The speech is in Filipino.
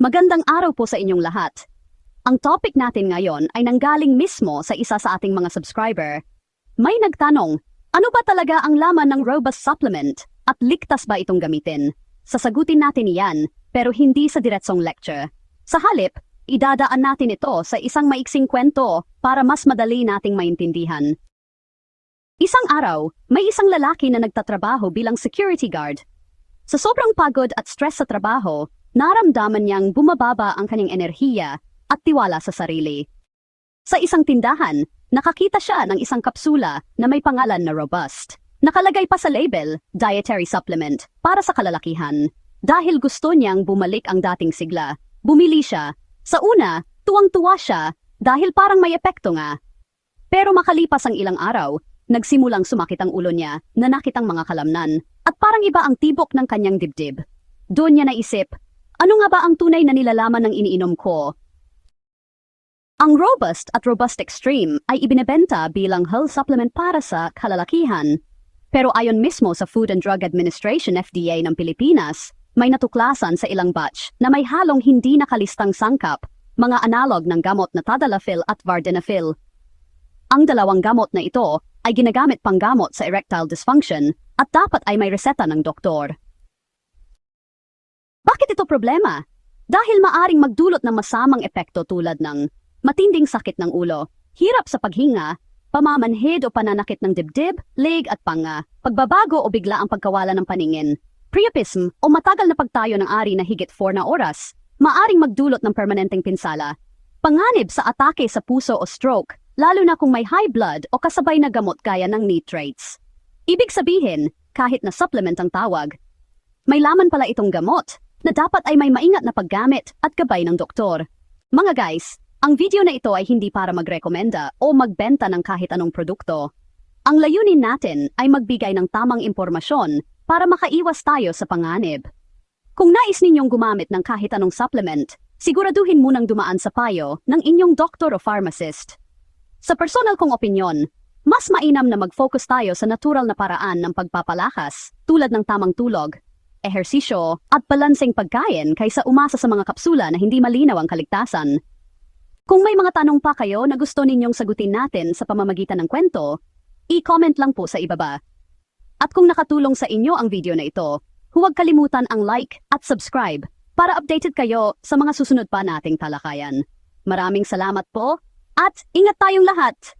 Magandang araw po sa inyong lahat. Ang topic natin ngayon ay nanggaling mismo sa isa sa ating mga subscriber. May nagtanong, ano ba talaga ang laman ng Robust Supplement at ligtas ba itong gamitin? Sasagutin natin iyan, pero hindi sa diretsong lecture. Sa halip, idadaan natin ito sa isang maiksing kwento para mas madali nating maintindihan. Isang araw, may isang lalaki na nagtatrabaho bilang security guard. Sa sobrang pagod at stress sa trabaho, naramdaman niyang bumababa ang kanyang enerhiya at tiwala sa sarili. Sa isang tindahan, nakakita siya ng isang kapsula na may pangalan na Robust. Nakalagay pa sa label, dietary supplement, para sa kalalakihan. Dahil gusto niyang bumalik ang dating sigla, bumili siya. Sa una, tuwang-tuwa siya dahil parang may epekto nga. Pero makalipas ang ilang araw, nagsimulang sumakit ang ulo niya na nakitang mga kalamnan at parang iba ang tibok ng kanyang dibdib. Doon niya naisip, ano nga ba ang tunay na nilalaman ng iniinom ko? Ang Robust at Robust Extreme ay ibinebenta bilang health supplement para sa kalalakihan. Pero ayon mismo sa Food and Drug Administration FDA ng Pilipinas, may natuklasan sa ilang batch na may halong hindi nakalistang sangkap, mga analog ng gamot na Tadalafil at Vardenafil. Ang dalawang gamot na ito ay ginagamit panggamot sa erectile dysfunction at dapat ay may reseta ng doktor. Bakit ito problema? Dahil maaring magdulot ng masamang epekto tulad ng matinding sakit ng ulo, hirap sa paghinga, pamamanhid o pananakit ng dibdib, leg at panga, pagbabago o bigla ang pagkawala ng paningin, priapism o matagal na pagtayo ng ari na higit 4 na oras, maaring magdulot ng permanenteng pinsala, panganib sa atake sa puso o stroke, lalo na kung may high blood o kasabay na gamot gaya ng nitrates. Ibig sabihin, kahit na supplement ang tawag, may laman pala itong gamot na dapat ay may maingat na paggamit at gabay ng doktor. Mga guys, ang video na ito ay hindi para magrekomenda o magbenta ng kahit anong produkto. Ang layunin natin ay magbigay ng tamang impormasyon para makaiwas tayo sa panganib. Kung nais ninyong gumamit ng kahit anong supplement, siguraduhin munang dumaan sa payo ng inyong doktor o pharmacist. Sa personal kong opinyon, mas mainam na mag-focus tayo sa natural na paraan ng pagpapalakas tulad ng tamang tulog, ehersisyo at balanseng pagkain kaysa umasa sa mga kapsula na hindi malinaw ang kaligtasan. Kung may mga tanong pa kayo na gusto ninyong sagutin natin sa pamamagitan ng kwento, i-comment lang po sa ibaba. At kung nakatulong sa inyo ang video na ito, huwag kalimutan ang like at subscribe para updated kayo sa mga susunod pa nating talakayan. Maraming salamat po at ingat tayong lahat!